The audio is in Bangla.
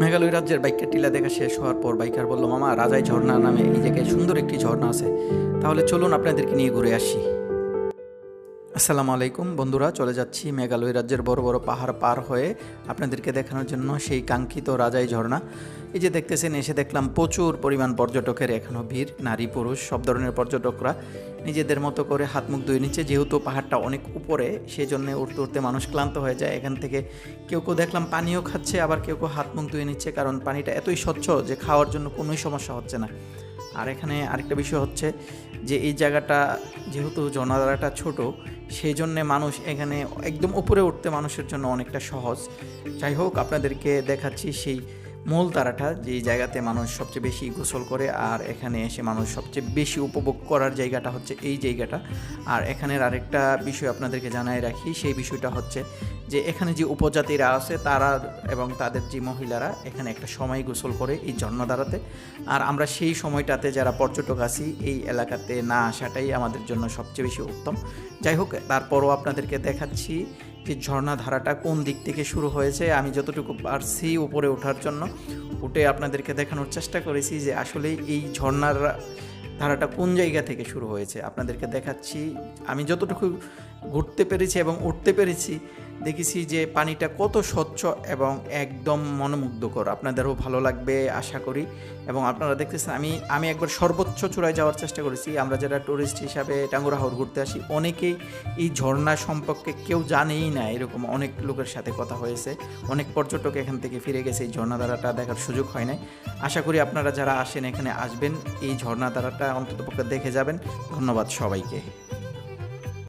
মেঘালয় রাজ্যের বাইকের টিলা দেখা শেষ হওয়ার পর বাইকার বলল, মামা, রাজাই ঝর্ণা নামে এই জায়গায় সুন্দর একটি ঝর্ণা আছে। তাহলে চলুন আপনাদেরকে নিয়ে ঘুরে আসি। আসসালামু আলাইকুম বন্ধুরা, চলে যাচ্ছি মেঘালয় রাজ্যের বড় বড় পাহাড় পার হয়ে আপনাদেরকে দেখানোর জন্য সেই কাঙ্ক্ষিত রাজাই ঝর্ণা। এই যে দেখতেছেন, এসে দেখলাম প্রচুর পরিমাণ পর্যটকের এখনও ভিড়, নারী, পুরুষ, সব ধরনের পর্যটকরা। নিজেদের মতো করে হাত মুখ ধুয়ে নিচ্ছে, যেহেতু পাহাড়টা অনেক উপরে সেই জন্য উঠতে উঠতে মানুষ ক্লান্ত হয়ে যায়। এখান থেকে কেউ কেউ দেখলাম পানিও খাচ্ছে, আবার কেউ কেউ হাত মুখ ধুয়ে নিচ্ছে, কারণ পানিটা এতই স্বচ্ছ যে খাওয়ার জন্য কোনোই সমস্যা হচ্ছে না। আর এখানে আরেকটা বিষয় হচ্ছে যে এই জায়গাটা যেহেতু জনাদারাটা ছোট, সেই জন্যে মানুষ এখানে একদম উপরে উঠতে মানুষের জন্য অনেকটা সহজ। যাই হোক, আপনাদেরকে দেখাচ্ছি সেই মূল তারাটা যে জায়গাতে মানুষ সবচেয়ে বেশি গোসল করে আর এখানে এসে মানুষ সবচেয়ে বেশি উপভোগ করার জায়গাটা হচ্ছে এই জায়গাটা। আর এখানের আরেকটা বিষয় আপনাদেরকে জানাই রাখি, সেই বিষয়টা হচ্ছে যে এখানে যে উপজাতিরা আছে তারা এবং তাদের যে মহিলারা এখানে একটা সময় গোসল করে এই ঝর্ণাধারাতে আর আমরা সেই সময়টাতে যারা পর্যটক আছি, এই এলাকাতে না আসাটাই আমাদের জন্য সবচেয়ে বেশি উত্তম। যাই হোক, তারপরও আপনাদেরকে দেখাচ্ছি যে ঝর্ণাধারাটা কোন দিক থেকে শুরু হয়েছে, আমি যতটুকু পারছি উপরে ওঠার জন্য, উঠে আপনাদেরকে দেখানোর চেষ্টা করেছি যে আসলে এই ঝর্ণার ধারাটা কোন জায়গা থেকে শুরু হয়েছে। আপনাদেরকে দেখাচ্ছি, আমি যতটুকু ঘুরতে পেরেছি এবং উঠতে পেরেছি দেখেছি যে পানিটা কত স্বচ্ছ এবং একদম মনোমুগ্ধকর। আপনাদেরও ভালো লাগবে, আশা করি। এবং আপনারা দেখতেছেন, আমি আমি একবার সর্বোচ্চ চূড়ায় যাওয়ার চেষ্টা করেছি। আমরা যারা টুরিস্ট হিসাবে টাঙ্গুরা টাঙ্গুরাহর ঘুরতে আসি, অনেকেই এই ঝর্ণা সম্পর্কে কেউ জানেই না, এরকম অনেক লোকের সাথে কথা হয়েছে। অনেক পর্যটক এখান থেকে ফিরে গেছে, এই ঝর্ণাধারাটা দেখার সুযোগ হয় নাই। আশা করি আপনারা যারা আসেন এখানে আসবেন, এই ঝর্ণাধারাটা অন্ততপক্ষে দেখে যাবেন। ধন্যবাদ সবাইকে।